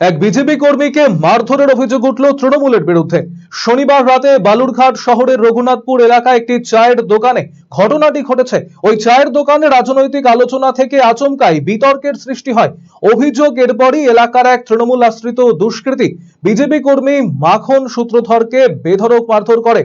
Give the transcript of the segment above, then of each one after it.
এক বিজেপি কর্মীকে মারধরের অভিযোগ উঠল তৃণমূলের বিরুদ্ধে। শনিবার রাতে বালুরঘাট শহরের রঘুনাথপুর এলাকায় একটি চায়ের দোকানে ঘটনাটি ঘটেছে। ওই চায়ের দোকানে রাজনৈতিক আলোচনা থেকে আচমকাই বিতর্কের সৃষ্টি হয়। অভিযোগ এরপরই এলাকার এক তৃণমূল আশ্রিত দুষ্কৃতী বিজেপি কর্মী মাখন সূত্রধরকে বেধড়ক মারধর করে।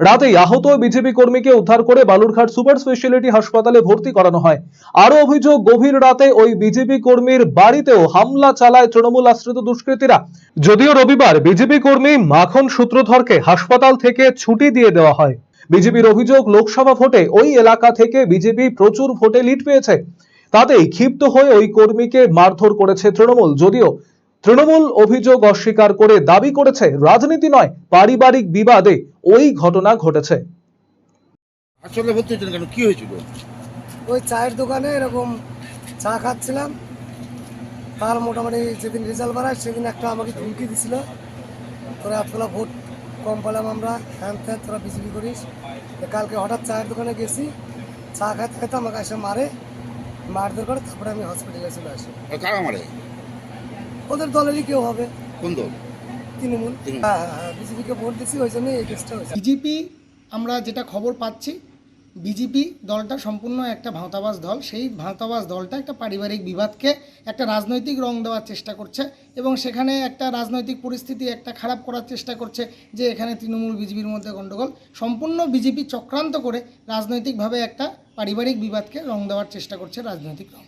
রাতেই আহত বিজেপি কর্মীকে উদ্ধার করে বালুরঘাট সুপার স্পেশালিটি হাসপাতালে ভর্তি করানো হয়। আরও অভিযোগ, গভীর রাতে ওই বিজেপি কর্মীর বাড়িতেও হামলা চালায় তৃণমূল আশ্রিত দুষ্কৃতীরা। যদিও রবিবার বিজেপি কর্মী মাখন সূত্রধরকে হাসপাতাল থেকে ছুটি দিয়ে দেওয়া হয়। বিজেপির অভিযোগ, লোকসভা ভোটে ওই এলাকা থেকে বিজেপি প্রচুর ভোটে লিড পেয়েছে। তাতেই ক্ষিপ্ত হয়ে ওই কর্মীকে মারধর করেছে তৃণমূল। যদিও তৃণমূল অভিযোগ অস্বীকার করে দাবি করেছে রাজনীতি নয় পারিবারিক বিবাদে ওই ঘটনা ঘটেছে। আসলে ভর্তি কেন? কি হয়েছিল? ওই চায়ের দোকানে এরকম চা খাচ্ছিলাম। তার মোটামুটি যেদিন রেজাল্ট বাড়ায় সেদিন একটা আমাকে ধুমকি দিছিল। তোরা এতগুলো ভোট কম পেলাম আমরা হ্যান ত্যান তোরা বিজেপি করিস। কালকে হঠাৎ চায়ের দোকানে গেছি চা খাইতে খাইতে আমাকে এসে মারে মারধর করে তারপরে আমি হসপিটালে চলে আসি। কারা মারে? ওদের দলেরই কেউ হবে। কোন দল? তৃণমূল। তৃণমূল। হ্যাঁ হ্যাঁ হ্যাঁ বিজেপিকে ভোট দিচ্ছি ওই জন্যই এই কেসটা হয়েছে। বিজেপি আমরা যেটা খবর পাচ্ছি বিজেপি দলটা সম্পূর্ণ একটা ভাঁতাবাজ দল। সেই ভাঁতাবাজ দলটা একটা পারিবারিক বিবাদকে একটা রাজনৈতিক রং দেওয়ার চেষ্টা করছে এবং সেখানে একটা রাজনৈতিক পরিস্থিতি একটা খারাপ করার চেষ্টা করছে যে এখানে তৃণমূল বিজেপির মধ্যে গণ্ডগোল। সম্পূর্ণ বিজেপি চক্রান্ত করে রাজনৈতিকভাবে একটা পারিবারিক বিবাদকে রং দেওয়ার চেষ্টা করছে রাজনৈতিক রং।